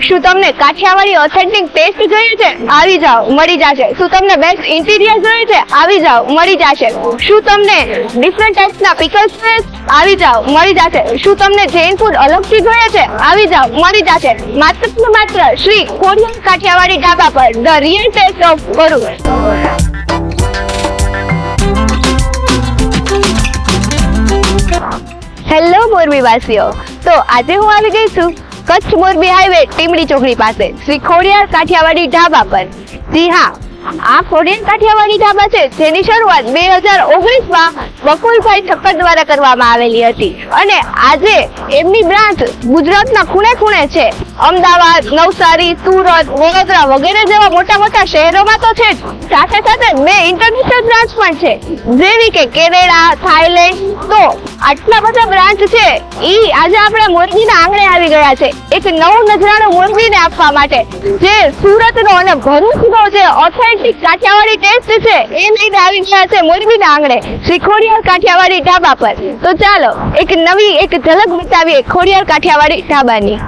શું તમને Kathiawadi authentic test જોઈએ છે? આવી જાઓ, મળી જશે. શું તમને બેસ્ટ ઇન્ટિરિયર જોઈએ છે? આવી જાઓ, મળી જશે. શું તમને ડિફરન્ટ ટાઈપ્સના પિકલ્સ આવી જાઓ, મળી જશે. શું તમને જૈન ફૂડ અલગથી જોઈએ છે? આવી જાઓ, મળી જશે. માત્ર માત્ર શ્રી કોરિયન કાઠિયાવાડી ઢાબા પર the real taste of Bharuch hello મોરબીવાસીઓ. તો આજે હું આવી ગઈ છું કચ્છ મોરબી હાઈવે ટીમડી ચોકડી પાસે. શ્રી ખોડિયાર કાઠિયાવાડી ઢાબા પર. જી હા, આ ખોડિયાર કાઠિયાવાડી ઢાબા છે, જેની શરૂઆત બે હજાર ઓગણીસમાં બકુલભાઈ ઠક્કર દ્વારા કરવામાં આવેલી હતી. અને આજે એમની બ્રાન્ચ ગુજરાતના ખૂણે ખૂણે છે. અમદાવાદ, નવસારી, સુરત, વડોદરા વગેરે જેવા મોટા મોટા શહેરોમાં તો છે જ. સાથે સાથે બે ઇન્ટરનેશનલ બ્રાન્ચ પણ છે. જેવી કે કેનેડા થાઈલેન્ડ તો આટલા બધા બ્રાન્ચ છે, ઈ આજે આપણે મોરબીના આંગણે આવી ગયા છે. એક નવું નજરાણું મોરબીને આપવા માટે. જે સુરતનો અને ભરૂચનો જે ઓથેન્ટિક કાઠિયાવાડી ટેસ્ટ છે, એ લઈને આવી ગયા છે મોરબીના આંગણે. શ્રી ખોડિયાર કાઠિયાવાડી ઢાબા પર. તો ચાલો, એક નવી, એક ઝલક બતાવીએ ખોડિયાર કાઠિયાવાડી ઢાબાની.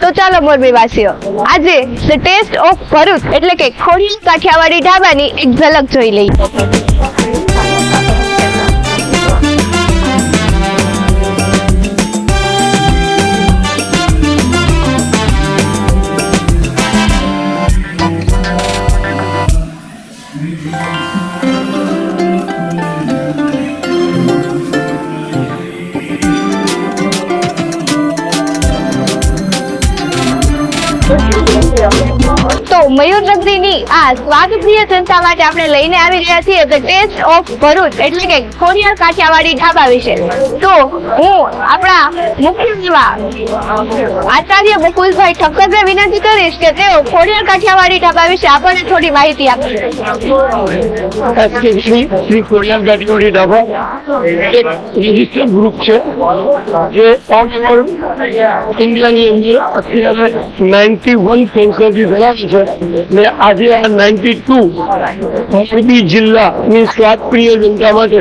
તો ચાલો મોરબી વાસીઓ આજે ધ ટેસ્ટ ઓફ ભરૂચ એટલે કે ખોડિયાર કાઠિયાવાડી ઢાબાની એક ઝલક જોઈ લઈએ. Colombia. તો મયુરનગરીની આ સ્વાદપ્રિય જનતા માટે આપણે લઈને આવી રહ્યા છીએ ધ ટેસ્ટ ઓફ ભરૂચ એટલે કે ખોડિયાર કાઠિયાવાડી ઢાબા વિશે. તો હું આપણા મુખ્ય સેવા આચાર્ય બકુલભાઈ ઠક્કરને વિનંતી કરીશ કે તેઓ ખોડિયાર કાઠિયાવાડી ઢાબા વિશે આપણને થોડી માહિતી આપશે. શ્રી ખોડિયાર કાઠિયાવાડી ઢાબા એક રજિસ્ટર ગ્રુપ છે, જે ઓલ ઇન્ડિયાની અંદર અત્યારે નાઇન્ટી વન સેન્ચુરી ધરાવે છે. ને આજે આ નાઇન્ટી ટુ મોરબી જિલ્લાની સ્વાદપ્રિય જનતા માટે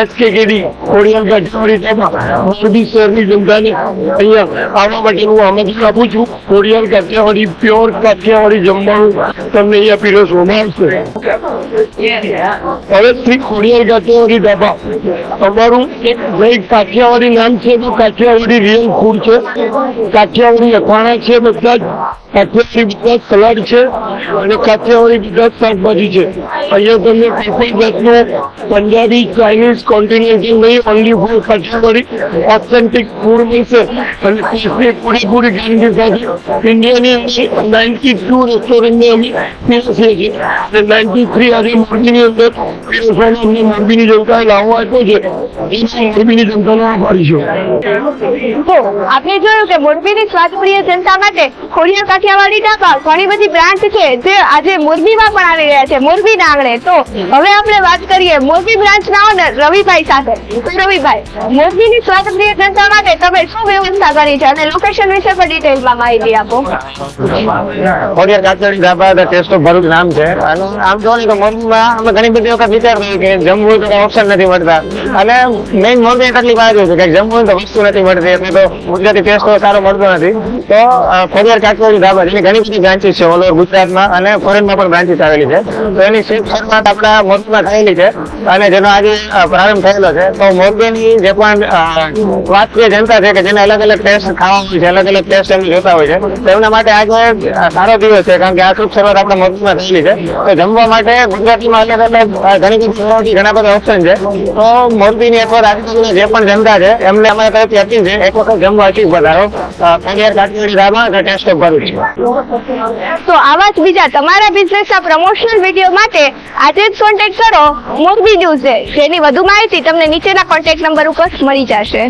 એસકેકેડી ખોડિયાર ગાડીઓની ઢાબા મોરબી શહેરની જનતાને અહીંયા આવવા માટેનું આમંત્રણ આપું છું. ખોડિયાર કાઠિયાવાડી પ્યોર કાઠિયાવાડી જમવાનું તમને અહીંયા પીરસવામાં આવશે. શ્રી ખોડિયાર કાઠિયાવાડી ઢાબા અમારું એક કાઠિયાવાડી નામ છે, તો કાઠિયાવાડી રિયલ ફૂડ છે. કાઠિયાવાડી અથાણા છે, બધા જ કાઠિયાવાડી બધા સલાડ છે અને કાઠિયાવાડી બધા શાકભાજી છે. અહીંયા તમને કોઈ પણ જાતનું પંજાબી, ચાઇનીઝ કોન્ટિનેન્ટલ નહીં only food Kathiyawadi authentic food મળશે. અને ટેસ્ટની પૂરેપૂરી ગેરંટી સાથે ઇન્ડિયાની નાઇન્ટી ટુ રેસ્ટોરન્ટની અમે પીરસીએ છીએ અને નાઇન્ટી થ્રી આજે મોરબીની અંદર પીરસવાનો અમને મોરબીની જનતાએ લાવવા આપ્યો છે મોરબીની જનતાનો આભારી છું તો આપણે જોયું કે મોરબીની સ્વાદપ્રિય જનતા માટે ખોડિયાર કાઠિયાવાડી ઢાબા ઘણી બધી બ્રાન્ચ છે જે આજે મોરબીમાં પણ આવી રહ્યા છે મોરબીના આંગણે તો હવે આપણે વાત કરીએ મોરબી બ્રાન્ચના ઓનર રવિભાઈ સાથે. તો રવિભાઈ મોરબીની સ્વાદપ્રિય જનતા માટે તમે શું વ્યવસ્થા કરી છે અને લોકેશન વિશે પણ ડિટેલમાં માહિતી આપો. ખોડિયાર કાઠિયાવાડી ધાબા ટેસ્ટ ઓફ ભરૂચ નામ છે. આમ જોવો ને તો મોરબીમાં અમે ઘણી બધી વખત વિચારતા કે જમવું તો ઓપ્શન નથી મળતા. અને મેઇન મોટી તકલીફ આ જ છે કે જમવું તો વસ્તુ નથી મળતી, એટલે તો ગુજરાતી ટેસ્ટ સારો મળતો નથી. તો ફોરિયર ખોડિયાર ધાબા જેની ઘણી બધી બ્રાન્ચીસ છે ઓલ ઓવર ગુજરાતમાં અને ફોરેનમાં પણ બ્રાન્ચીસ આવેલી છે. તો એની શિફ્ટ શરૂઆત આપણા મોરબીમાં થયેલી છે અને જેનો આજે પ્રારંભ થયેલો છે. તો મોરબીની જે પણ વાત કે જનતા છે કે જેને અલગ અલગ ટેસ્ટ ખાવા હોય છે, અલગ અલગ ટેસ્ટ એમને જોતા હોય છે, તો એમના માટે આજે સારો દિવસ છે, કારણ કે આ શુભ શરૂઆત આપણા મોરબીમાં થયેલી છે. તો જમવા માટે ઓપ્શન છે. તો મોરબીની જે પણ જનતા છે, એમને અમારા તરફથી અપીલ છે, એક વખત જમવા ઓફ ભરૂચ. તો આવા જ બીજા તમારા બિઝનેસના પ્રમોશનલ વીડિયો માટે આજે જ કોન્ટેક્ટ કરો, મોરબી ન્યૂઝે જેની વધુ માહિતી તમને નીચેના કોન્ટેક્ટ નંબર ઉપર મળી જશે.